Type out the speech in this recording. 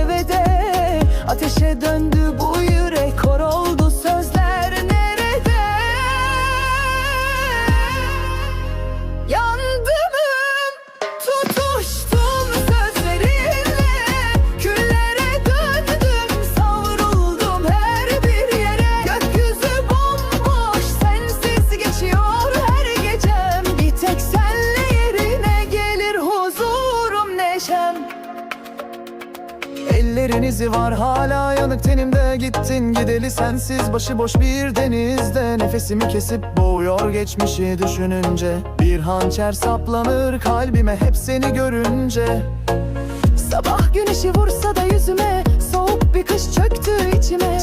çerçevede Ateşe döndü bu yürek kor oldu sözler nerede? Yandım tutuştum sözlerinle Küllere döndüm savruldum her bir yere. Gökyüzü bomboş sensiz geçiyor her gecem. Bir tek senle yerine gelir huzurum neşem izi var hala yanık tenimde. Gittin gideli sensiz başıboş bir denizde. Nefesimi kesip boğuyor geçmişi düşününce. Bir hançer saplanır kalbime hep seni görünce. Sabah güneşi vursa da yüzüme Soğuk bir kış çöktü içime